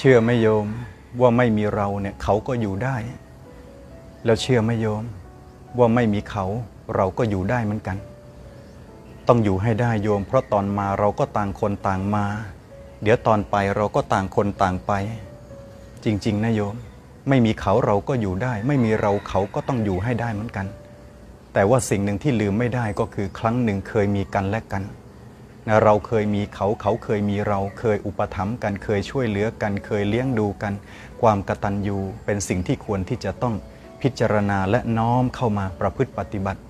เชื่อไม่โยมว่าไม่มีเราเนี่ยเขาก็อยู่ได้ แล้วเชื่อไม่โยมว่าไม่มีเขาเราก็อยู่ได้เหมือนกัน ต้องอยู่ให้ได้โยม เพราะตอนมาเราก็ต่างคนต่างมา เดี๋ยวตอนไปเราก็ต่างคนต่างไป จริง ๆนะโยม ไม่มีเขาเราก็อยู่ได้ ไม่มีเราเขาก็ต้องอยู่ให้ได้เหมือนกัน แต่ว่าสิ่งหนึ่งที่ลืมไม่ได้ก็คือครั้งหนึ่งเคยมีกันและกัน เราเคยมีเขาเขาเคยมีเราเคยอุปถัมภ์กันเคยช่วยเหลือกันเคยเลี้ยงดูกัน ความกตัญญูเป็นสิ่งที่ควรที่จะต้องพิจารณาและน้อมเข้ามาประพฤติปฏิบัติ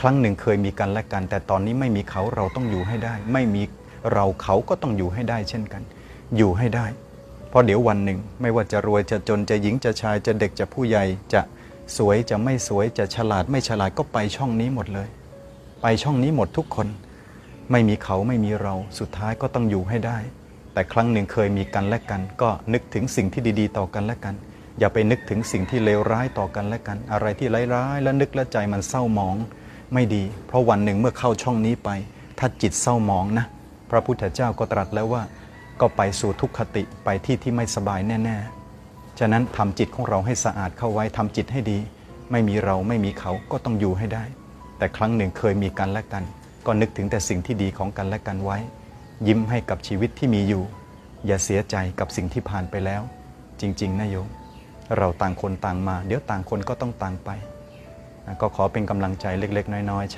ครั้งหนึ่งเคยมีกันและกัน แต่ตอนนี้ไม่มีเขาเราต้องอยู่ให้ได้ ไม่มีเราเขาก็ต้องอยู่ให้ได้เช่นกัน อยู่ให้ได้ เพราะเดี๋ยววันหนึ่งไม่ว่าจะรวยจะจนจะหญิงจะชายจะเด็กจะผู้ใหญ่จะสวยจะไม่สวยจะฉลาดไม่ฉลาดก็ไปช่องนี้หมดเลย ไปช่องนี้หมดทุกคน ไม่มีเขาไม่มีเราสุดท้ายก็ต้องอยู่ให้ได้ แต่ครั้งหนึ่งเคยมีกันและกัน ก็นึกถึงสิ่งที่ดีๆ ต่อกันและกัน อย่าไปนึกถึงสิ่งที่เลวร้ายต่อกันและกัน อะไรที่ร้ายๆแล้วนึกและใจมันเศร้าหมอง ไม่ดี เพราะวันหนึ่งเมื่อเข้าช่องนี้ไป ถ้าจิตเศร้าหมองนะ พระพุทธเจ้าก็ตรัสแล้วว่า ก็ไปสู่ทุกขติไปที่ที่ไม่สบายแน่ๆ ฉะนั้นทำจิตของเราให้สะอาดเข้าไว้ทำจิตให้ดี ไม่มีเราไม่มีเขาก็ต้องอยู่ให้ได้ แต่ครั้งหนึ่งเคยมีกันและกัน ก็นึกถึงแต่สิ่งที่ดีของกันและกันไว้ ยิ้มให้กับชีวิตที่มีอยู่ อย่าเสียใจกับสิ่งที่ผ่านไปแล้ว จริง ๆนะโยม เราต่างคนต่างมา เดี๋ยวต่างคนก็ต้องต่างไป ก็ขอเป็นกำลังใจเล็ก ๆ น้อยๆ